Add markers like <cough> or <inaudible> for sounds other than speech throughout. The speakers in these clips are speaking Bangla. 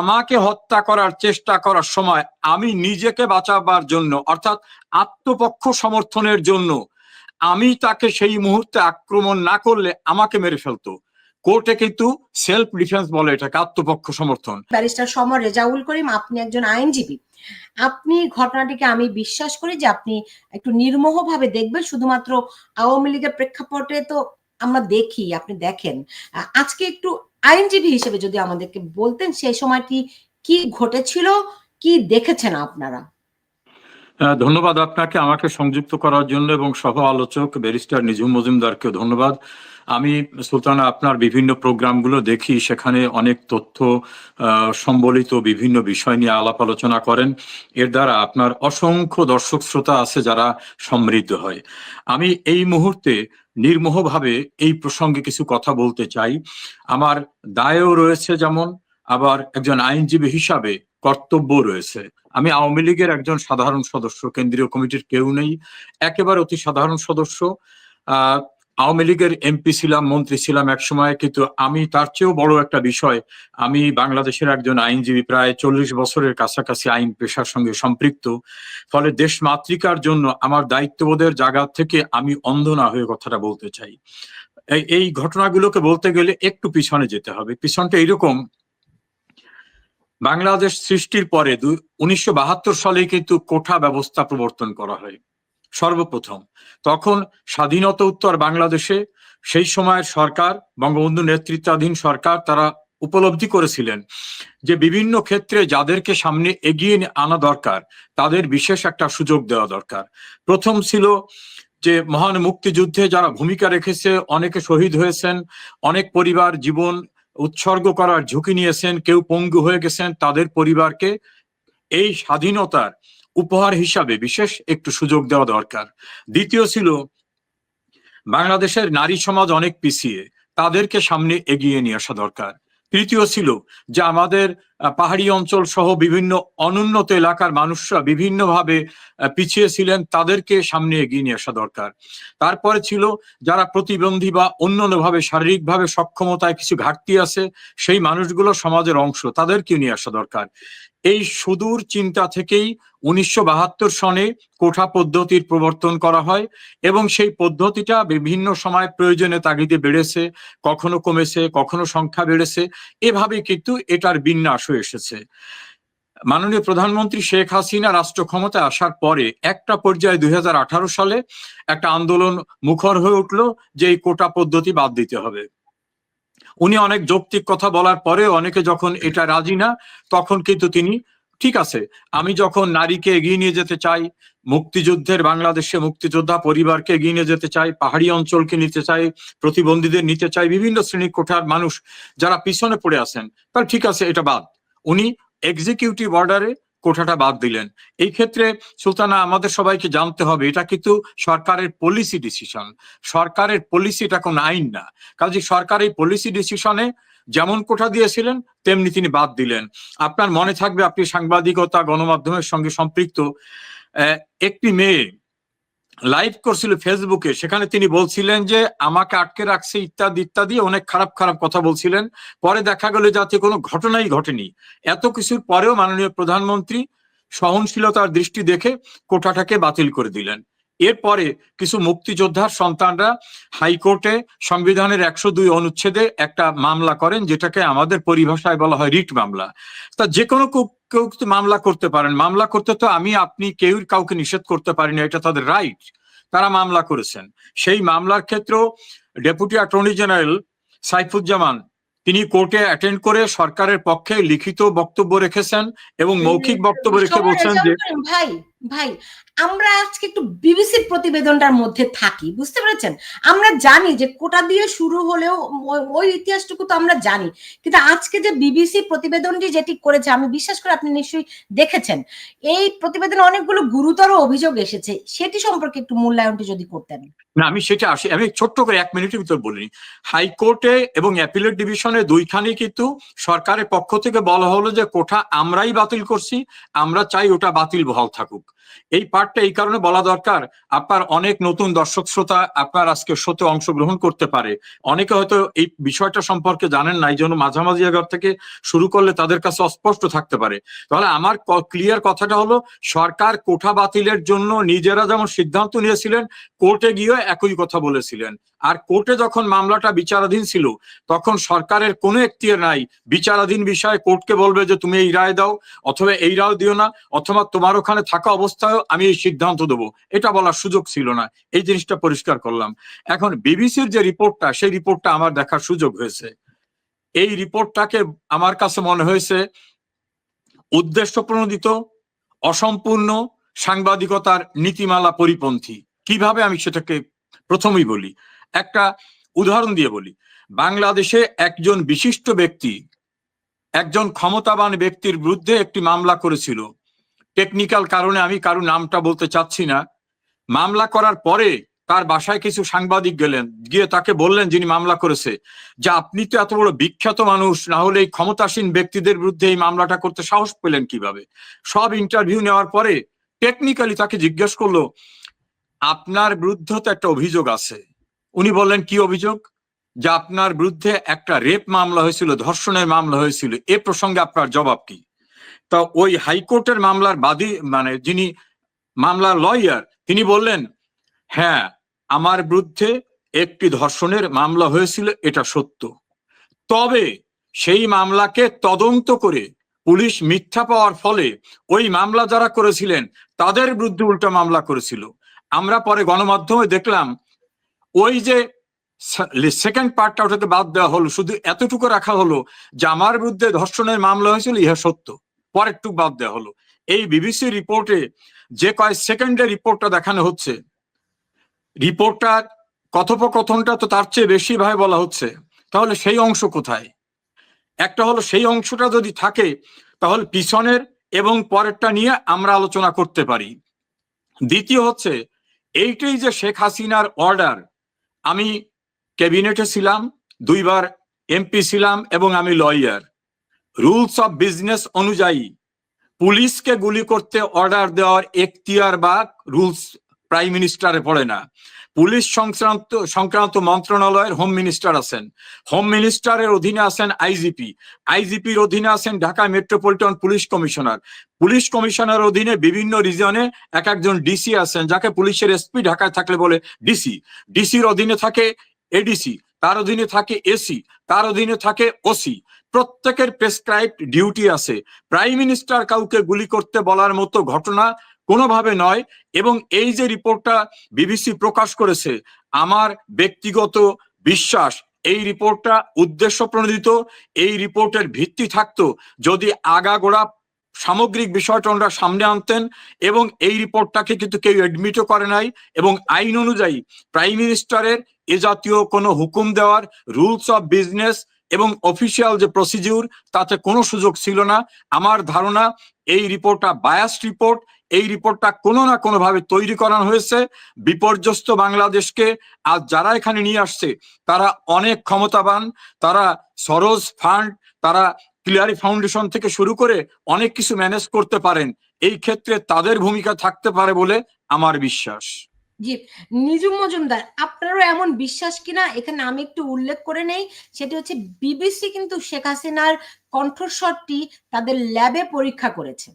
আমাকে হত্যা করার চেষ্টা করার সময় আমি নিজেকে বাঁচাবার জন্য, অর্থাৎ আত্মপক্ষ সমর্থনের জন্য, আমি তাকে সেই মুহূর্তে আক্রমণ না করলে আমাকে মেরে ফেলতো। কোর্টে কিন্তু সেলফ ডিফেন্স বলে এটাকে, আত্মপক্ষ সমর্থন। ব্যারিস্টার সমর রেজাউল করিম, আপনি একজন আইনজীবী। আপনি ঘটনাটিকে আমি বিশ্বাস করি যে আপনি একটু নির্মোহভাবে দেখবেন, শুধুমাত্র আওয়ামী লীগের প্রেক্ষাপটে তো আমরা দেখি, আপনি দেখেন। আজকে একটু আইনজীবী হিসেবে যদি আমাদেরকে বলতেন সেই সময়টি কি ঘটেছিল কি দেখেছেন আপনারা? ধন্যবাদ আপনাকে আমাকে সংযুক্ত করার জন্য এবং সহ আলোচক ব্যারিস্টার নিজুম মজুমদারকে ধন্যবাদ। আমি সুলতানা, আপনার বিভিন্ন প্রোগ্রামগুলো দেখি, সেখানে অনেক তথ্য সম্বলিত বিভিন্ন বিষয় নিয়ে আলাপ আলোচনা করেন। এর দ্বারা আপনার অসংখ্য দর্শক শ্রোতা আছে যারা সমৃদ্ধ হয়। আমি এই মুহূর্তে নির্মোহভাবে এই প্রসঙ্গে কিছু কথা বলতে চাই। আমার দায়ও রয়েছে যেমন, আবার একজন আইনজীবী হিসাবে কর্তব্য রয়েছে। আমি আওয়ামী লীগের একজন সাধারণ সদস্য, কেন্দ্রীয় কমিটির কেউ নেই, একেবারে অতি সাধারণ সদস্য। আওয়ামী লীগের এমপি ছিলাম, মন্ত্রী ছিলাম এক সময় কিন্তু আমি তার চেয়েও বড় একটা বিষয়, আমি বাংলাদেশের একজন আইনজীবী, প্রায় চল্লিশ বছরের কাছাকাছি আইন পেশার সঙ্গে সম্পৃক্ত। ফলে দেশ মাতৃকার জন্য আমার দায়িত্ববোধের জায়গা থেকে আমি অন্ধ না হয়ে কথাটা বলতে চাই। এই ঘটনাগুলোকে বলতে গেলে একটু পিছনে যেতে হবে। পিছনটা এরকম বাংলাদেশ সৃষ্টির পরে উনিশশো বাহাত্তর সালে কিন্তু কোঠা ব্যবস্থা প্রবর্তন করা হয়। সর্বপ্রথম, তখন স্বাধীনতা উত্তর বাংলাদেশে, সেই সময়ের সরকার, বঙ্গবন্ধু নেতৃত্বাধীন সরকার তারা উপলব্ধি করেছিলেন যে বিভিন্ন ক্ষেত্রে যাদেরকে সামনে এগিয়ে আনা দরকার, তাদের বিশেষ একটা সুযোগ দেওয়া দরকার। প্রথম ছিল যে মহান মুক্তিযুদ্ধে যারা ভূমিকা রেখেছে, অনেকে শহীদ হয়েছেন, অনেক পরিবার, জীবন উৎসর্গ করার ঝুঁকি নিয়েছেন, কেউ পঙ্গু হয়ে গেছেন, তাদের পরিবারকে এই স্বাধীনতার উপহার হিসাবে বিশেষ একটু সুযোগ দেওয়া দরকার। দ্বিতীয় ছিল, বাংলাদেশের নারী সমাজ অনেক পিছিয়ে, তাদেরকে সামনে এগিয়ে নিয়ে আসা দরকার। তৃতীয় ছিল যে আমাদের পাহাড়ি অঞ্চল সহ বিভিন্ন অনুন্নত এলাকার মানুষরা বিভিন্নভাবে পিছিয়ে ছিলেন, তাদেরকে সামনে এগিয়ে নিয়ে আসা দরকার। তারপরে ছিল যারা প্রতিবন্ধী বা অন্যান্যভাবে শারীরিকভাবে সক্ষমতায় কিছু ঘাটতি আছে, সেই মানুষগুলো সমাজের অংশ তাদেরকে নিয়ে আসা দরকার। এই সুদূর চিন্তা থেকেই উনিশশো বাহাত্তর সনে কোঠা পদ্ধতির প্রবর্তন করা হয় এবং সেই পদ্ধতিটা বিভিন্ন সময় প্রয়োজনে তাগিদে বেড়েছে, কখনো কমেছে, কখনো সংখ্যা বেড়েছে। এভাবে কিন্তু এটার বিন্যাস হয়ে এসেছে। মাননীয় প্রধানমন্ত্রী শেখ হাসিনা রাষ্ট্র ক্ষমতায় আসার পরে একটা পর্যায়ে দুই হাজার আঠারো সালে একটা আন্দোলন মুখর হয়ে উঠল যে এই কোটা পদ্ধতি বাদ দিতে হবে। উনি অনেক যৌক্তিক কথা বলার পরে অনেকে যখন এটা রাজি না, তখন কিন্তু তিনি ঠিক আছে, আমি যখন নারীকে এগিয়ে নিয়ে যেতে চাই, মুক্তিযুদ্ধের বাংলাদেশে মুক্তিযোদ্ধা পরিবারকে এগিয়ে নিয়ে যেতে চাই, পাহাড়ি অঞ্চলকে নিতে চাই, প্রতিবন্ধীদের নিতে চাই, বিভিন্ন শ্রেণি কোঠার মানুষ যারা পিছনে পড়ে আছেন, তাহলে ঠিক আছে, এটা বাদ। উনি এক্সিকিউটিভ অর্ডারে কোঠাটা বাদ দিলেন। এই ক্ষেত্রে সুলতানা, আমাদের সবাইকে জানতে হবে, এটা কিন্তু সরকারের পলিসি ডিসিশন সরকারের পলিসি এটা কোন আইন না। কাজে সরকার এই পলিসি ডিসিশনে যেমন কোঠা দিয়েছিলেন, তেমনি তিনি বাদ দিলেন। আপনার মনে থাকবে আপনি সাংবাদিকতা, গণমাধ্যমের সঙ্গে সম্পৃক্ত। একটি মেয়ে লাইভ করছিল ফেসবুকে, সেখানে তিনি বলছিলেন যে, আমাকে আটকে রাখছে ইত্যাদি ইত্যাদি। অনেক খারাপ খারাপ কথা বলছিলেন। পরে দেখা গেল যাতে কোনো ঘটনাই ঘটেনি। এত কিছুর পরেও মাননীয় প্রধানমন্ত্রী সহনশীলতার দৃষ্টি দেখে কোটাটাকে বাতিল করে দিলেন। এরপরে কিছু মুক্তিযোদ্ধার সন্তানরা হাইকোর্টে সংবিধানের একশো দুই অনুচ্ছেদে একটা মামলা করেন যেটাকে আমাদের পরিভাষায় বলা হয় রিট মামলা। তা যে কোনো কেউ মামলা করতে পারেন। মামলা করতে তো আমি আপনি কেউ কাউকে নিষেধ করতে পারি না এটা তাদের রাইট। তারা মামলা করেছেন। সেই মামলার ক্ষেত্রেও ডেপুটি অ্যাটর্নি জেনারেল সাইফুজ্জামান তিনি কোর্টে অ্যাটেন্ড করে সরকারের পক্ষে লিখিত বক্তব্য রেখেছেন এবং মৌখিক বক্তব্য রেখে বলছেন যে ভাই। ভাই, আমরা আজকে একটু বিবিসির প্রতিবেদনটার মধ্যে থাকি, বুঝতে পেরেছেন? আমরা জানি যে কোটা দিয়ে শুরু হলেও ওই- ইতিহাসটুকু তো আমরা জানি, কিন্তু আজকে যে বিবিসি প্রতিবেদনটি যেটি করেছে, আমি বিশ্বাস করে আপনি নিশ্চয়ই দেখেছেন। এই প্রতিবেদনে অনেকগুলো গুরুতর অভিযোগ এসেছে, সেটি সম্পর্কে একটু মূল্যায়নটি যদি করতেন। না, আমি সেটা আসি, আমি ছোট্ট করে এক মিনিটের ভিতর বলিনি হাইকোর্টে এবং অ্যাপিলেট ডিভিশনে দুইখানে কিন্তু সরকারের পক্ষ থেকে বলা হলো যে কোঠা আমরাই বাতিল করছি, আমরা চাই ওটা বাতিল বহাল থাকুক। এই পার্টটা এই কারণে বলা দরকার, আপনার অনেক নতুন দর্শক শ্রোতা আপনার আজকে শোতে অংশগ্রহণ করতে পারে। অনেকে হয়তো এই বিষয়টা সম্পর্কে জানেন না এই জন্য মাঝামাঝি জায়গা থেকে শুরু করলে তাদের কাছে অস্পষ্ট থাকতে পারে। তাহলে আমার ক্লিয়ার কথাটা হলো, সরকার কোঠা বাতিলের জন্য নিজেরা যেমন সিদ্ধান্ত নিয়েছিলেন, কোর্টে গিয়ে একই কথা বলেছিলেন। আর কোর্টে যখন মামলাটা বিচারাধীন ছিল, তখন সরকারের কোনো এখতিয়ার নাই। বিচারাধীন বিষয়ে কোর্টকে বলবে যে, তুমি এই রায় দাও, অথবা এই রায় দিও না, অথবা তোমার ওখানে থাকা অবস্থায় আমি এই সিদ্ধান্ত দেবো। এটা বলার সুযোগ ছিল না। এই জিনিসটা পরিষ্কার করলাম। এখন বিবিসির যে রিপোর্টটা, সেই রিপোর্টটা আমার দেখার সুযোগ হয়েছে। এই রিপোর্টটাকে আমার কাছে মনে হয়েছে, উদ্দেশ্য প্রণোদিত, অসম্পূর্ণ, সাংবাদিকতার নীতিমালা পরিপন্থী। কীভাবে আমি সেটাকে প্রথমেই বলি একটা উদাহরণ দিয়ে বলি। বাংলাদেশে একজন বিশিষ্ট ব্যক্তি, একজন ক্ষমতাবান ব্যক্তির বিরুদ্ধে একটি মামলা করেছিল। টেকনিক্যাল কারণে আমি কারও নামটা বলতে চাচ্ছি না। মামলা করার পরে তার বাসায় কিছু সাংবাদিক গেলেন, গিয়ে তাকে বললেন যিনি মামলা করেছে যে, আপনি তো এত বড় বিখ্যাত মানুষ, না হলে এই ক্ষমতাসীন ব্যক্তিদের বিরুদ্ধে এই মামলাটা করতে সাহস পেলেন কীভাবে? সব ইন্টারভিউ নেওয়ার পরে টেকনিক্যালি তাকে জিজ্ঞেস করল, আপনার বিরুদ্ধে তো একটা অভিযোগ আছে উনি বললেন, কি অভিযোগ? যে আপনার বিরুদ্ধে একটা রেপ মামলা হয়েছিল, ধর্ষণের মামলা হয়েছিল, এ প্রসঙ্গে আপনার জবাব কি? তা ওই হাইকোর্টের মামলার বাদী মানে যিনি মামলার লয়ার, তিনি বললেন হ্যাঁ আমার বিরুদ্ধে একটি ধর্ষণের মামলা হয়েছিল, এটা সত্য। তবে সেই মামলাকে তদন্ত করে পুলিশ মিথ্যা পাওয়ার ফলে ওই মামলা যারা করেছিলেন, তাদের বিরুদ্ধে উল্টো মামলা করেছিল। আমরা পরে গণমাধ্যমে দেখলাম ওই যে সেকেন্ড পার্টটা ওটাকে বাদ দেওয়া হলো, শুধু এতটুকু রাখা হলো যে আমার বিরুদ্ধে ধর্ষণের মামলা হয়েছিল, ইহা সত্য। পরেরটুকু বাদ দেওয়া হলো। এই বিবিসি রিপোর্টে যে কয় সেকেন্ডের রিপোর্টটা দেখানো হচ্ছে রিপোর্টটার কথোপকথনটা তো তার চেয়ে বেশি ভাবে বলা হচ্ছে। তাহলে সেই অংশ কোথায়? একটা হলো সেই অংশটা যদি থাকে, তাহলে পিছনের এবং পরেরটা নিয়ে আমরা আলোচনা করতে পারি। দ্বিতীয় হচ্ছে, এইটাই যে শেখ হাসিনার অর্ডার আমি ক্যাবিনেটে ছিলাম, দুইবার এমপি ছিলাম এবং আমি লয়ার। রুলস অফ বিজনেস অনুযায়ী পুলিশকে গুলি করতে অর্ডার দেওয়ার এখতিয়ার বা রুলস প্রাইম মিনিস্টারে পড়ে না। পুলিশ সংক্রান্ত সংক্রান্ত মন্ত্রণালয়ের হোম মিনিস্টার আছেন। হোম মিনিস্টারের অধীনে আছেন আইজিপি আইজিপির অধীনে আছেন Dhaka metropolitan police commissioner police commissioner অধীনে বিভিন্ন রিজনে এক একজন ডিসি আছেন, যাকে পুলিশের এসপি ঢাকায় থাকলে বলে ডিসি ডিসির অধীনে থাকে এডিসি তার অধীনে থাকে এসি তার অধীনে থাকে ওসি প্রত্যেকের প্রেসক্রাইব ডিউটি আছে। প্রাইম মিনিস্টার কাউকে গুলি করতে বলার মতো ঘটনা কোনোভাবে নয়। এবং এই যে রিপোর্টটা বিবিসি প্রকাশ করেছে, আমার ব্যক্তিগত বিশ্বাস, এই রিপোর্টটা উদ্দেশ্য প্রণোদিত, এই রিপোর্টের ভিত্তি থাকতো যদি আগাগোড়া সামগ্রিক বিষয়টা ওনারা সামনে আনতেন এবং এই রিপোর্টটাকে কিন্তু কেউ এডমিটও করে নাই এবং আইন অনুযায়ী প্রাইম মিনিস্টারের এ জাতীয় কোনো হুকুম দেওয়ার রুলস অফ বিজনেস এবং অফিসিয়াল যে প্রসিডিউর তাতে কোনো সুযোগ ছিল না। আমার ধারণা, এই রিপোর্টটা বায়াস রিপোর্ট এই রিপোর্টটা কোনো না কোনো ভাবে তৈরি করানো হয়েছে। বিপর্যস্ত বাংলাদেশকে আজ যারা এখানে নিয়ে আসছে, তারা অনেক ক্ষমতাবান, তারা সরোজ ফান্ড, তারা ক্লিয়ারি ফাউন্ডেশন থেকে শুরু করে অনেক কিছু ম্যানেজ করতে পারেন। এই ক্ষেত্রে তাদের ভূমিকা থাকতে পারে বলে আমার বিশ্বাস। জি নিজুম মজুমদার, আপনারও এমন বিশ্বাস কিনা? এখানে আমি একটু উল্লেখ করে নেই। সেটি হচ্ছে বিবিসি কিন্তু শেখ হাসিনার কণ্ঠস্বরটি তাদের ল্যাবে পরীক্ষা করেছে।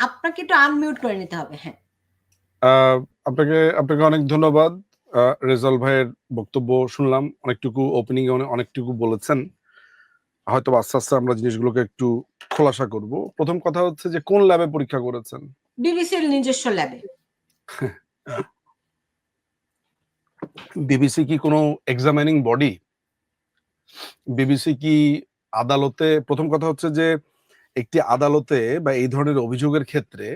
আপনাকে একটু আনমিউট করে নিতে হবে হ্যাঁ। আপনাকে আপনাকে অনেক ধন্যবাদ। রেজাল ভাইয়ের বক্তব্য শুনলাম অনেকটুকু ওপেনিং অনেকটুকু বলেছেন। হয়তো আস্তে আস্তে আমরা জিনিসগুলোকে একটু খোলাসা করব। প্রথম কথা হচ্ছে যে কোন ল্যাবে পরীক্ষা করেছেন? বিবিসির নিজস্ব ল্যাবে বিবিসি কি কোনো এক্সামিনিং বডি বিবিসি কি আদালতে প্রথম কথা হচ্ছে যে একটি আদালতে বা এই ধরনের অভিযোগের ক্ষেত্রে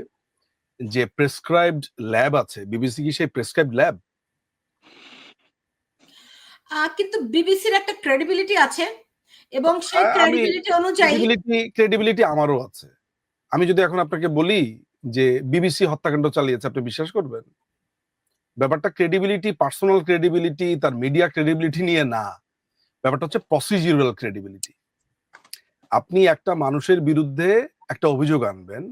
যে প্রেসক্রাইবড ল্যাব আছে বিবিসি কি সেই প্রেসক্রাইবড ল্যাব কিন্তু বিবিসির একটা ক্রেডিবিলিটি আছে এবং সেই ক্রেডিবিলিটি অনুযায়ী ক্রেডিবিলিটি ক্রেডিবিলিটি আমারও আছে। আমি যদি এখন আপনাকে বলি যে বিবিসি হত্যাকাণ্ড চালিয়েছে আপনি বিশ্বাস করবেন? ব্যাপারটা ক্রেডিবিলিটি পার্সোনাল ক্রেডিবিলিটি তার মিডিয়া ক্রেডিবিলিটি নিয়ে না। ব্যাপারটা হচ্ছে প্রসিজিউরাল ক্রেডিবিলিটি আপনি একটা মানুষের বিরুদ্ধে একটা অভিযোগ আনবেন।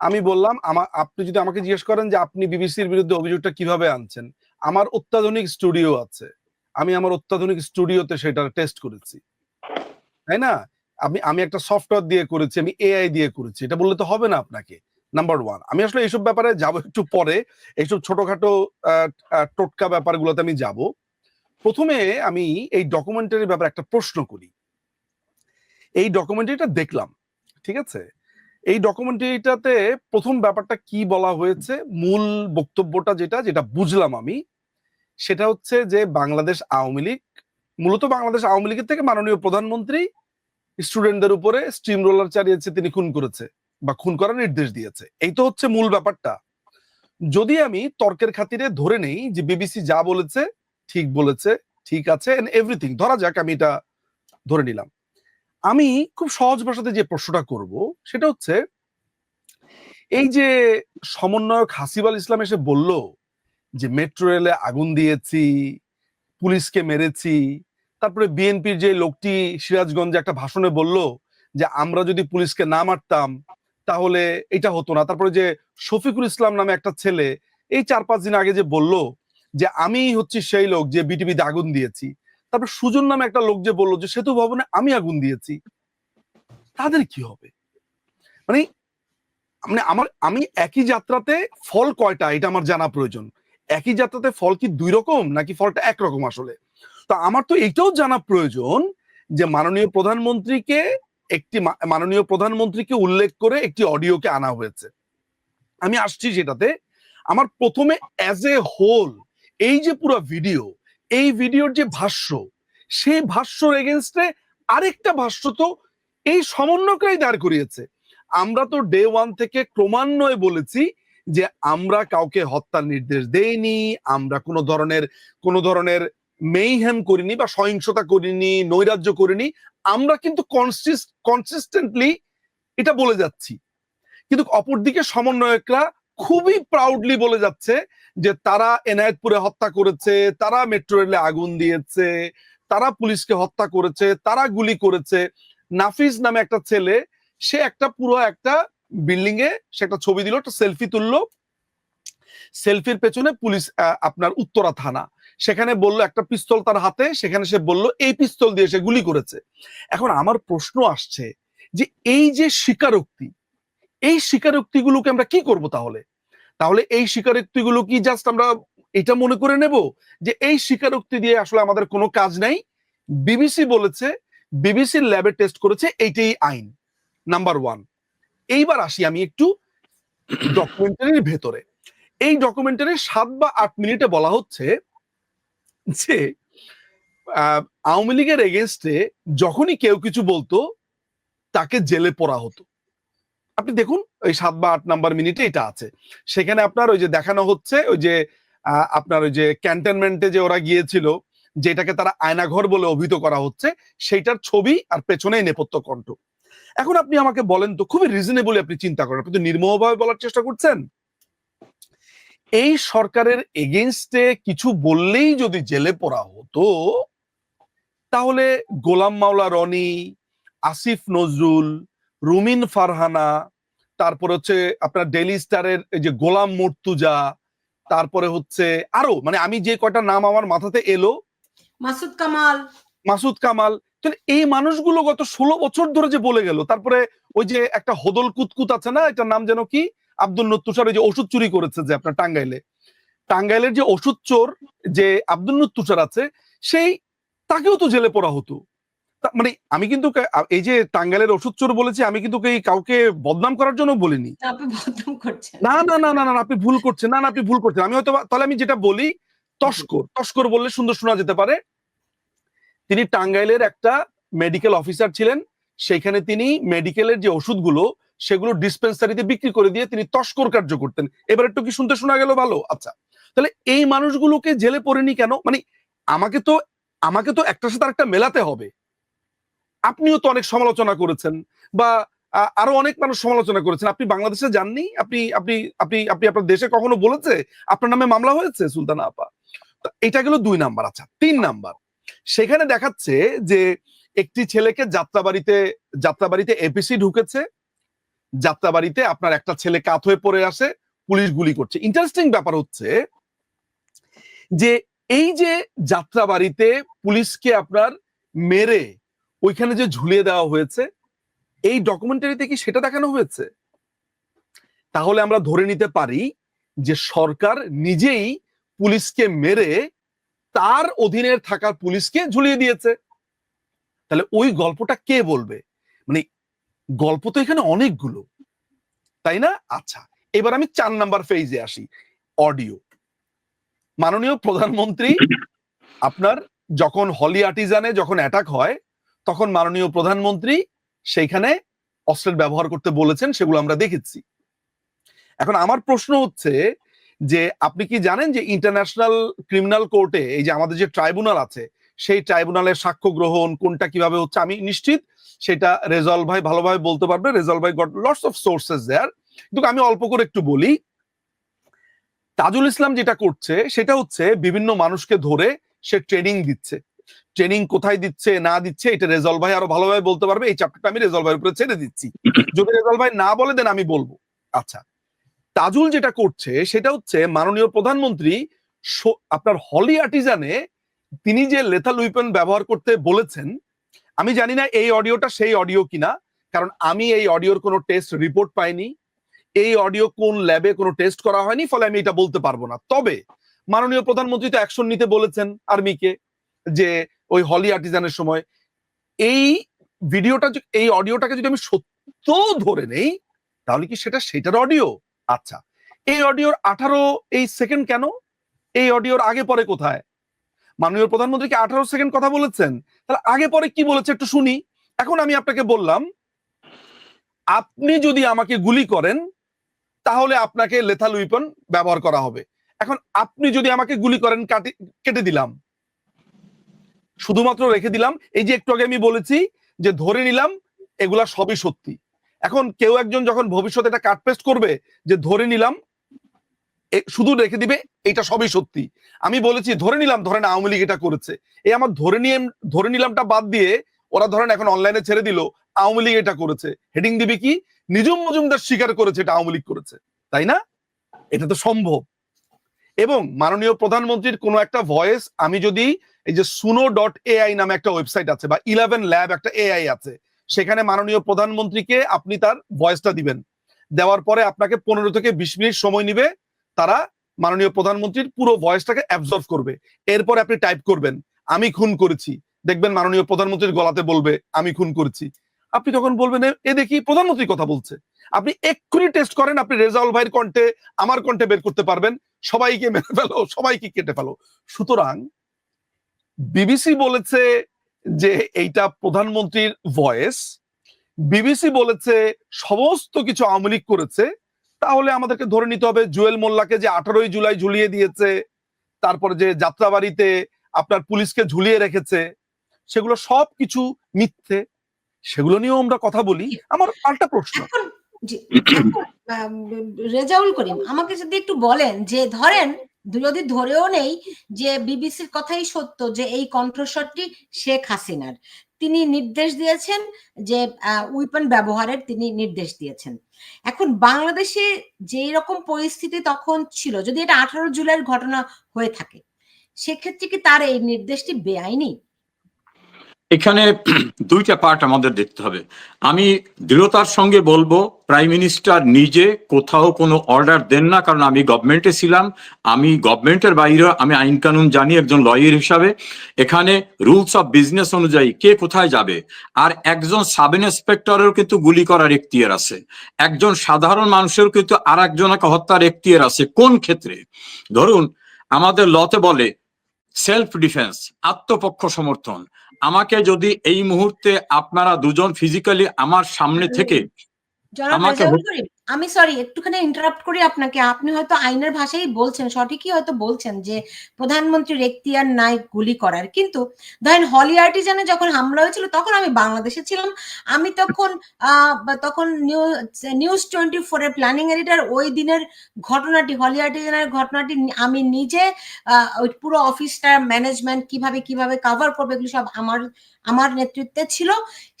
আমি বললাম আমার আপনি যদি আমাকে জিজ্ঞেস করেন যে আপনি বিবিসির বিরুদ্ধে অভিযোগটা কীভাবে আনছেন, আমার অত্যাধুনিক স্টুডিও আছে। আমি আমার অত্যাধুনিক স্টুডিওতে সেটা টেস্ট করেছি। তাই না? আমি আমি একটা সফটওয়্যার দিয়ে করেছি, আমি এআই দিয়ে করেছি। এটা বললে তো হবে না আপনাকে, নাম্বার ওয়ান। আমি আসলে এইসব ব্যাপারে যাব একটু পরে, এইসব ছোটখাটো টোটকা ব্যাপারগুলোতে আমি যাব। প্রথমে আমি এই ডকুমেন্টারির ব্যাপারে একটা প্রশ্ন করি। এই ডকুমেন্টারিটা দেখলাম, ঠিক আছে? এই ডকুমেন্টারিটাতে প্রথম ব্যাপারটা কি বলা হয়েছে, মূল বক্তব্যটা যেটা যেটা বুঝলাম আমি, সেটা হচ্ছে যে বাংলাদেশ আওয়ামী লীগ, মূলত বাংলাদেশ আওয়ামী লীগের থেকে মাননীয় প্রধানমন্ত্রী স্টুডেন্টদের উপরে স্টিম রোলার চালিয়েছে, তিনি খুন করেছে বা খুন করার নির্দেশ দিয়েছে। এই তো হচ্ছে মূল ব্যাপারটা। যদি আমি তর্কের খাতিরে ধরে নেই যে বিবিসি যা বলেছে, ঠিক বলেছে, ঠিক আছে এভরিথিং ধরা যাক আমি এটা ধরে নিলাম। আমি খুব সহজ ভাষাতে যে প্রশ্নটা করব, সেটা হচ্ছে, এই যে সমন্বয়ক হাসিবাল ইসলাম এসে বলল যে মেট্রো রেলে আগুন দিয়েছি পুলিশকে মেরেছি, তারপরে বিএনপির যে লোকটি সিরাজগঞ্জে একটা ভাষণে বলল যে আমরা যদি পুলিশকে না মারতাম, তাহলে এটা হতো না। তারপরে যে শফিকুল ইসলাম নামে একটা ছেলে, এই চার পাঁচ দিন আগে যে বলল যে আমি হচ্ছি সেই লোক যে বিটিভিতে আগুন দিয়েছি তারপর সুজন নামে একটা লোক যে বলল যে, সেতু ভবনে আমি আগুন দিয়েছি। তাদের কি হবে? মানে মানে আমার, আমি একই যাত্রাতে ফল কয়টা? এটা আমার জানা প্রয়োজন। একই যাত্রাতে ফল কি দুই রকম, নাকি ফলটা একরকম আসলে? তো আমার তো এইটাও জানা প্রয়োজন যে, মাননীয় প্রধানমন্ত্রীকে একটি মাননীয় প্রধানমন্ত্রীকে উল্লেখ করে একটি অডিওকে আনা হয়েছে। আমি আসছি সেটাতে। আমার প্রথমে অ্যাজ এ হোল এই যে পুরো ভিডিও এই ভিডিওর যে ভাষ্য, সেই ভাষ্যর এগেনস্টে আরেকটা ভাষ্য তো এই সমন্বয়কারী দাঁড় করিয়েছে। আমরা তো ডে ওয়ান থেকে ক্রমান্বয়ে বলেছি যে আমরা কাউকে হত্যার নির্দেশ দেইনি, আমরা কোনো ধরনের কোনো ধরনের মেইহ্যাম করিনি বা সহিংসতা করিনি, নৈরাজ্য করিনি, আমরা কিন্তু কনসিস্টেন্টলি এটা বলে যাচ্ছি। কিন্তু অপরদিকে সমন্বয়করা খুবই প্রাউডলি বলে যাচ্ছে যে তারা এনায়েতপুরে হত্যা করেছে, তারা মেট্রো রেলে আগুন দিয়েছে, তারা পুলিশকে হত্যা করেছে, তারা গুলি করেছে। নাফিস নামে একটা ছেলে, সে একটা পুরো একটা বিল্ডিং এ, সে একটা ছবি দিল, একটা সেলফি তুললো। সেলফির পেছনে পুলিশ আপনার উত্তরা থানা। সেখানে বলল একটা পিস্তল তার হাতে, সেখানে সে বলল, এই পিস্তল দিয়ে সে গুলি করেছে। এখন আমার প্রশ্ন আসছে যে, এই যে স্বীকারোক্তি, এই স্বীকারোক্তিগুলোকে আমরা কি করব তাহলে? তাহলে এই স্বীকারোক্তিগুলো কি জাস্ট আমরা এটা মনে করে নেব? যে এই স্বীকারোক্তি দিয়ে আসলে আমাদের কোনো কাজ নাই। বিবিসি বলেছে, বিবিসির ল্যাবে টেস্ট করেছে, এইটাই আইন, নাম্বার ওয়ান। এইবার আসি আমি একটু ডকুমেন্টারির ভেতরে। এই ডকুমেন্টারির সাত বা আট মিনিটে বলা হচ্ছে যে আওয়ামী লীগের এগেনস্টে যখনই কেউ কিছু বলতো, তাকে জেলে পড়া হতো। আপনি দেখুন, ওই সাত বা আট নাম্বার মিনিটে এটা আছে। সেখানে আপনার ওই যে দেখানো হচ্ছে, ওই যে আপনার ওই যে ক্যান্টনমেন্টে যে ওরা গিয়েছিল, যেটাকে তারা আয়নাঘর বলে অভিহিত করা হচ্ছে, সেইটার ছবি আর পেছনেই নেপথ্য কণ্ঠ। এখন আপনি আমাকে বলেন তো, খুবই রিজনেবলি আপনি চিন্তা করেন, আপনি তো নির্মমভাবে বলার চেষ্টা করছেন? এই সরকারের এগেনস্টে কিছু বললেই যদি জেলে পড়া হতো, তাহলে গোলাম মাওলা রনি, আসিফ নজরুল রুমিন ফারহানা তারপর হচ্ছে আপনার ডেলি স্টারের এই যে গোলাম মর্তুজা তারপরে হচ্ছে আরও মানে আমি যে কয়টা নাম আমার মাথাতে এলো মাসুদ কামাল। মাসুদ কামাল তাহলে এই মানুষগুলো গত ষোলো বছর ধরে যে বলে গেল তারপরে ওই যে একটা হদল কুতকুত আছে না এটার নাম যেন কি? আব্দুল নত্তুষার ওই যে ওষুধ চুরি করেছে যে আপনার টাঙ্গাইলে। টাঙ্গাইলের যে ওষুধ চোর যে আব্দুল নত্তুষার আছে সেই তাকেও তো জেলে পড়া হতো। মানে আমি কিন্তু এই যে টাঙ্গাইলের ওষুধ চোর বলেছি আমি কিন্তু এই কাউকে বদনাম করার জন্য বলিনি? না না না না না, আপনি ভুল করছেন। না না আপনি ভুল করছেন। আমি হয়তো তাহলে আমি যেটা বলি তস্কর। তস্কর বললে সুন্দর শোনা যেতে পারে। তিনি টাঙ্গাইলের একটা মেডিকেল অফিসার ছিলেন। সেখানে তিনি মেডিকেলের যে ওষুধগুলো সেগুলো ডিসপেন্সারিতে বিক্রি করে দিয়ে তিনি তস্কর কার্য করতেন। এবার একটু কি শুনতে শোনা গেল ভালো? আচ্ছা। তাহলে এই মানুষগুলোকে জেলে পড়েনি কেন? মানে আমাকে তো আমাকে তো একটার সাথে আরেকটা মেলাতে হবে। আপনিও তো অনেক সমালোচনা করেছেন বা আরও অনেক মানুষ সমালোচনা করেছেন। আপনি বাংলাদেশে যাননি? আপনি আপনি আপনি আপনি আপনার দেশে কখনো বলেছে আপনার নামে মামলা হয়েছে সুলতানা আপা? এটা গেল দুই নাম্বার আচ্ছা তিন নাম্বার। সেখানে দেখাচ্ছে যে একটি ছেলেকে যাত্রাবাড়িতে যাত্রাবাড়িতে এপিসি ঢুকেছে। যাত্রাবাড়িতে আপনার একটা ছেলে কাত হয়ে পড়ে আসে, পুলিশ গুলি করছে। ইন্টারেস্টিং ব্যাপার হচ্ছে যে এই যে যাত্রাবাড়িতে পুলিশকে আপনার মেরে ওইখানে যে ঝুলিয়ে দেওয়া হয়েছে, এই ডকুমেন্টারিতে কি সেটা দেখানো হয়েছে? তাহলে আমরা ধরে নিতে পারি যে সরকার নিজেই পুলিশকে মেরে তার অধীনে থাকা পুলিশকে ঝুলিয়ে দিয়েছে। তাহলে ওই গল্পটা কে বলবে? মানে গল্প তো এখানে অনেকগুলো, তাই না? আচ্ছা এবার আমি চার নাম্বার ফেজে আসি অডিও মাননীয় প্রধানমন্ত্রী, আপনার যখন হলি আর্টিজানে যখন অ্যাটাক হয় তখন মাননীয় প্রধানমন্ত্রী সেইখানে অস্ত্রের ব্যবহার করতে বলেছেন, সেগুলো আমরা দেখেছি। এখন আমার প্রশ্ন হচ্ছে যে, আপনি কি জানেন যে ইন্টারন্যাশনাল ক্রিমিনাল কোর্টে এই যে আমাদের যে ট্রাইব্যুনাল আছে, সেই ট্রাইব্যুনালের সাক্ষ্য গ্রহণ কোনটা কীভাবে হচ্ছে আমি নিশ্চিত? সেটা রেজল ভাই ভালোভাবে বলতে পারবে। রেজল ভাই got lots of sources there কিন্তু আমি অল্প করে একটু বলি। তাজুল ইসলাম যেটা করছে, সেটা হচ্ছে বিভিন্ন মানুষকে ধরে সে ট্রেনিং দিচ্ছে। ট্রেনিং কোথায় দিচ্ছে না দিচ্ছে এটা রেজল ভাই আরও ভালোভাবে বলতে পারবে। এই চ্যাপ্টারটা আমি রেজল ভাইয়ের উপরে ছেড়ে দিচ্ছি। <coughs> যদি রেজল ভাই না বলে দেন আমি বলব। আচ্ছা তাজুল যেটা করছে সেটা হচ্ছে মাননীয় প্রধানমন্ত্রী আপনার হলি আর্টিজানে তিনি যে লেথাল উইপন ব্যবহার করতে বলেছেন আমি জানি না এই অডিওটা সেই অডিও কিনা কারণ আমি এই অডিওর কোনো টেস্ট রিপোর্ট পাইনি। এই অডিও কোন ল্যাবে কোনো টেস্ট করা হয়নি ফলে আমি এটা বলতে পারব না। তবে মাননীয় প্রধানমন্ত্রী তো অ্যাকশন নিতে বলেছেন আর্মিকে যে ওই হলি আর্টিজানের সময়, এই ভিডিওটা এই অডিওটাকে যদি আমি সত্য ধরে নেই, তাহলে কি সেটা সেটার অডিও? আচ্ছা এই অডিওর আঠারো, এই সেকেন্ড কেন? এই অডিওর আগে পরে কোথায়? মাননীয় প্রধানমন্ত্রী কি আঠারো সেকেন্ড কথা বলেছেন? তাহলে আগে পরে কি বলেছে একটু শুনি। এখন আমি আপনাকে বললাম, আপনি যদি আমাকে গুলি করেন, তাহলে আপনাকে লেথাল উইপন ব্যবহার করা হবে। এখন আপনি যদি আমাকে গুলি করেন, কাটি, কেটে দিলাম। শুধুমাত্র রেখে দিলাম। এই যে একটু আগে আমি বলেছি যে ধরে নিলাম, এগুলা সবই সত্যি। এখন কেউ একজন যখন ভবিষ্যতে এটা কাটপেস্ট করবে যে ধরে নিলাম শুধু রেখে দিবে এটা সবই সত্যি। আমি বলেছি, ধরে নিলাম ধরেন আওয়ামী লীগ এটা করেছে। এই আমার ধরে নিয়ে, ধরে নিলামটা বাদ দিয়ে ওরা ধরেন এখন অনলাইনে ছেড়ে দিল, আওয়ামী লীগ এটা করেছে। হেডিং দিবে কি? নিজুম মজুমদার স্বীকার করেছে এটা আওয়ামী লীগ করেছে। তাই না? এটা তো সম্ভব। এবং মাননীয় প্রধানমন্ত্রীর কোনো একটা ভয়েস আমি যদি এই যে সুনো ডট এআই নামে একটা ওয়েবসাইট আছে বা ইলেভেন ল্যাব একটা এআই আছে, সেখানে মাননীয় প্রধানমন্ত্রীকে আপনি তার ভয়েসটা দিবেন। দেওয়ার পরে আপনাকে পনেরো থেকে বিশ মিনিট সময় নিবে, তারা মাননীয় প্রধানমন্ত্রীর পুরো ভয়েসটাকে অ্যাবজর্ভ করবে। এরপর আপনি টাইপ করবেন, আমি খুন করেছি। দেখবেন মাননীয় প্রধানমন্ত্রীর গলাতে বলবে, আমি খুন করেছি। আপনি তখন বলবেন, "এ- দেখি প্রধানমন্ত্রী কথা বলছে। আপনি এক্ষুনি টেস্ট করেন, আপনি রেজাউল ভাইয়ের কণ্ঠে আমার কণ্ঠে বের করতে পারবেন। সবাইকে মেরে ফেলো, সবাইকে কেটে ফেলো। সুতরাং বিবিসি বলেছে যে এইটা প্রধানমন্ত্রীর ভয়েস। বিবিসি বলেছে সমস্ত কিছু আওয়ামী করেছে। তাহলে আমাদেরকে ধরে নিতে হবে, জুয়েল মোল্লাকে যে আঠারোই জুলাই ঝুলিয়ে দিয়েছে, তারপরে যে যাত্রাবাড়িতে আপনার পুলিশকে ঝুলিয়ে রেখেছে, সেগুলো সব কিছু মিথ্যে। সেগুলো নিয়েও আমরা কথা বলি। আমার পাল্টা প্রশ্ন। রেজাউল করিম, আমাকে যদি একটু বলেন যে ধরেন যদি ধরেও নেই যে বিবিসির কথাই সত্য যে এই কণ্ঠস্বরটি শেখ হাসিনার। তিনি নির্দেশ দিয়েছেন যে উইপন ব্যবহারের তিনি নির্দেশ দিয়েছেন। এখন বাংলাদেশে যেই রকম পরিস্থিতি তখন ছিল, যদি এটা আঠারো জুলাইয়ের ঘটনা হয়ে থাকে, সেক্ষেত্রে কি তার এই নির্দেশটি বেআইনি? এখানে <clears throat> দুইটা পার্ট আমাদের দেখতে হবে। আমি দৃঢ়তার সঙ্গে বলব প্রাইম মিনিস্টার নিজে কোথাও কোনো অর্ডার দেন না, কারণ আমি গভর্নমেন্টে ছিলাম। আমি গভর্নমেন্টের বাইরে, আমি আইন কানুন জানি, একজন লয়ার হিসাবে। এখানে রুলস অফ বিজনেস অনুযায়ী কে কোথায় যাবে? আর একজন সাব ইন্সপেক্টরেরও কিন্তু গুলি করার এখতিয়ার আছে। একজন সাধারণ মানুষেরও কিন্তু আর একজনকে হত্যার এখতিয়ার আছে। কোন ক্ষেত্রে? ধরুন, আমাদের লতে বলে সেলফ ডিফেন্স আত্মপক্ষ সমর্থন। আমাকে যদি এই মুহূর্তে আপনারা দুজন ফিজিক্যালি আমার সামনে থেকে আমি সরি একটুখানি ইন্টারাপ্ট করি আপনাকে। আপনি হয়তো আইনের ভাষাই বলছেন সঠিকই হয়তো বলছেন যে প্রধানমন্ত্রীর এখতিয়ার নাই গুলি করার। কিন্তু ধরেন হলি আর্টিজানে যখন হামলা হয়েছিল তখন আমি বাংলাদেশে ছিলাম। আমি তখন তখন নিউজ টোয়েন্টি ফোর এর প্ল্যানিং এডিটার ওই দিনের ঘটনাটি হলি আর্টিজানের ঘটনাটি আমি নিজে আহ, ওই পুরো অফিসটার ম্যানেজমেন্ট কীভাবে কীভাবে কভার করবে এগুলো সব আমার আমার নেতৃত্বে ছিল।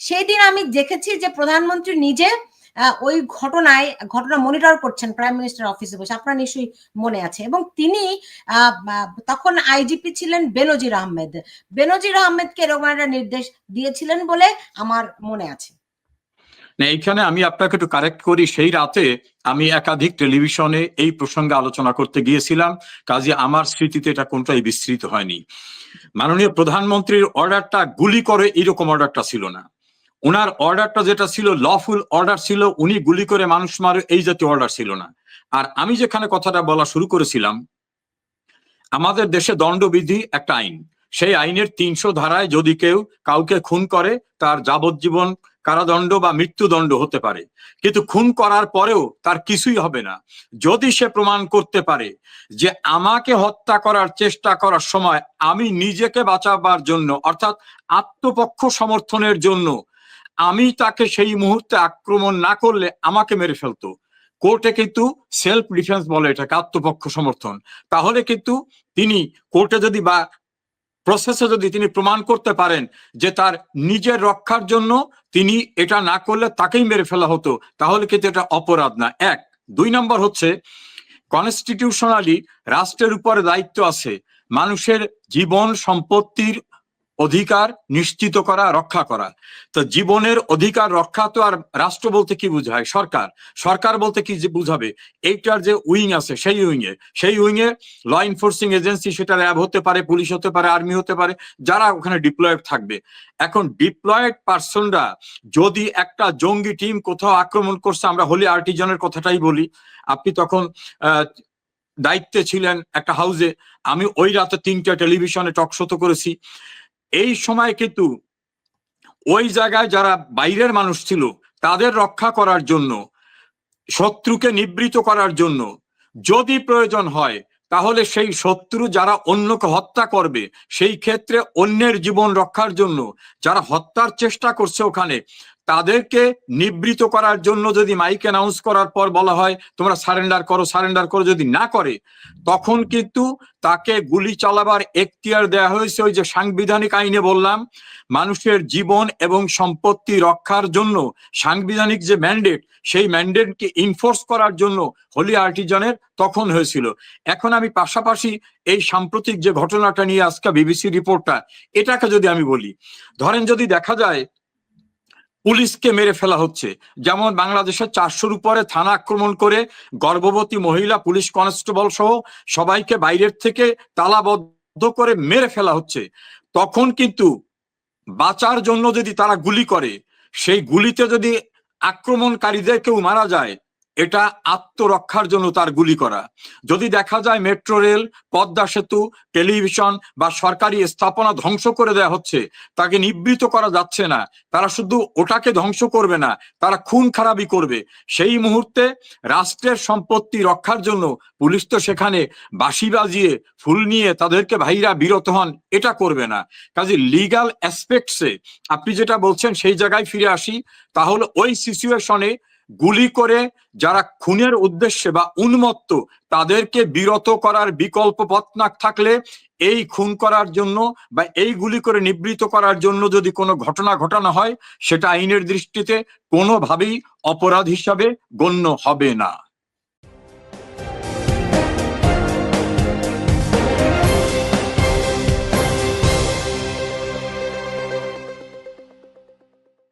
সেই দিন আমি দেখেছি যে প্রধানমন্ত্রী নিজে ওই ঘটনায়, ঘটনা মনিটর করছেন প্রাইম মিনিস্টার অফিসে বসে, আপনার নিশ্চয়ই মনে আছে। এবং তিনি তখন আইজিপি ছিলেন বেনজির আহমেদ। বেনজির আহমেদকে এরকম একটা নির্দেশ দিয়েছিলেন বলে আমার মনে আছে। না, এইখানে আমি আপনাকে একটু কারেক্ট করি। সেই রাতে আমি একাধিক টেলিভিশনে এই প্রসঙ্গে আলোচনা করতে গিয়েছিলাম। কাজে আমার স্মৃতিতে এটা কোনটাই বিস্তৃত হয়নি। মাননীয় প্রধানমন্ত্রীর অর্ডারটা গুলি করে এরকম অর্ডারটা ছিল না। ওনার অর্ডারটা যেটা ছিল লফুল অর্ডার ছিল, উনি গুলি করে মানুষ মারে, এই জাতীয় অর্ডার ছিল না। আর আমি যেখানে কথাটা বলা শুরু করেছিলাম, আমাদের দেশে দণ্ডবিধি একটা আইন। সেই আইনের তিনশো ধারায় যদি কেউ কাউকে খুন করে, তার যাবজ্জীবন কারাদণ্ড বা মৃত্যুদণ্ড হতে পারে। কিন্তু খুন করার পরেও তার কিছুই হবে না। যদি সে প্রমাণ করতে পারে যে আমাকে হত্যা করার চেষ্টা করার সময় আমি নিজেকে বাঁচাবার জন্য, অর্থাৎ আত্মপক্ষ সমর্থনের জন্য আমি তাকে সেই মুহূর্তে আক্রমণ না করলে আমাকে মেরে ফেলতো। কোর্টে কিন্তু সেলফ ডিফেন্স বলে এটাকে, আত্মপক্ষ সমর্থন। তাহলে কিন্তু তিনি কোর্টে যদি বা প্রসেসে যদি তিনি প্রমাণ করতে পারেন যে তার নিজের রক্ষার জন্য তিনি এটা না করলে তাকেই মেরে ফেলা হতো, তাহলে কিন্তু এটা অপরাধ না। এক। দুই নম্বর হচ্ছে কনস্টিটিউশনালি রাষ্ট্রের উপরে দায়িত্ব আছে। মানুষের জীবন সম্পত্তির অধিকার নিশ্চিত করা, রক্ষা করা। তো জীবনের অধিকার রক্ষা তো আর রাষ্ট্র বলতে কি বোঝায়? সরকার। সরকার বলতে কি বুঝাবে? এইটার যে উইং আছে, সেই উইং এ সেই উইং এ ল এনফোর্সিং এজেন্সি সেটা র্যাব হতে পারে পুলিশ হতে পারে আর্মি হতে পারে, যারা ওখানে ডিপ্লয়েড থাকবে। এখন ডিপ্লয়েড পার্সনরা যদি একটা জঙ্গি টিম কোথাও আক্রমণ করছে, আমরা হোলি আর্টিজনের কথাটাই বলি। আপনি তখন দায়িত্বে ছিলেন একটা হাউসে আমি ওই রাতে তিনটা টেলিভিশনে টকশো তো করেছি। এই সময় কিন্তু ওই জায়গায় যারা বাইরের মানুষ ছিল, তাদের রক্ষা করার জন্য, শত্রুকে নিবৃত করার জন্য যদি প্রয়োজন হয়, তাহলে সেই শত্রু যারা অন্যকে হত্যা করবে, সেই ক্ষেত্রে অন্যের জীবন রক্ষার জন্য যারা হত্যার চেষ্টা করছে ওখানে তাদেরকে নিবৃত করার জন্য যদি মাইক অ্যানাউন্স করার পর বলা হয়, তোমরা সারেন্ডার করো সারেন্ডার করো। যদি না করে, তখন কিন্তু তাকে গুলি চালাবার এখতিয়ার দেয়া হয়েছে ওই যে সাংবিধানিক আইনে বললাম, মানুষের জীবন এবং সম্পত্তি রক্ষার জন্য সাংবিধানিক যে ম্যান্ডেট সেই ম্যান্ডেটকে ইনফোর্স করার জন্য হোলি আর্টিজনের তখন হয়েছিল। এখন আমি পাশাপাশি এই সাম্প্রতিক যে ঘটনাটা নিয়ে আজকে বিবিসি রিপোর্টটা এটাকে যদি আমি বলি, ধরেন যদি দেখা যায় পুলিশকে মেরে ফেলা হচ্ছে। যেমন বাংলাদেশের চারশোর উপরে থানা আক্রমণ করে গর্ভবতী মহিলা পুলিশ কনস্টেবল সহ সবাইকে বাইরের থেকে তালাবদ্ধ করে মেরে ফেলা হচ্ছে। তখন কিন্তু বাঁচার জন্য যদি তারা গুলি করে, সেই গুলিতে যদি আক্রমণকারীদের কেউ মারা যায় এটা আত্মরক্ষার জন্য তার গুলি করা। যদি দেখা যায় মেট্রো রেল, পদ্মা সেতু, টেলিভিশন বা সরকারি স্থাপনা ধ্বংস করে দেওয়া হচ্ছে, তাকে নিবৃত করা যাচ্ছে না। তারা শুধু ওটাকে ধ্বংস করবে না, তারা খুন খারাপি করবে। সেই মুহূর্তে রাষ্ট্রের সম্পত্তি রক্ষার জন্য পুলিশ তো সেখানে বাঁশি বাজিয়ে, ফুল নিয়ে তাদেরকে ভাইরা বিরত হন, এটা করবে না। কাজে লিগাল অ্যাসপেক্টসে আপনি যেটা বলছেন সেই জায়গায় ফিরে আসি, তাহলে ওই সিচুয়েশনে গুলি করে যারা খুনের উদ্দেশ্যে বা উন্মত্ত তাদেরকে বিরত করার বিকল্প পথ না থাকলে এই খুন করার জন্য বা এই গুলি করে নিবৃত করার জন্য যদি কোনো ঘটনা ঘটানো হয়, সেটা আইনের দৃষ্টিতে কোনোভাবেই অপরাধ হিসাবে গণ্য হবে না।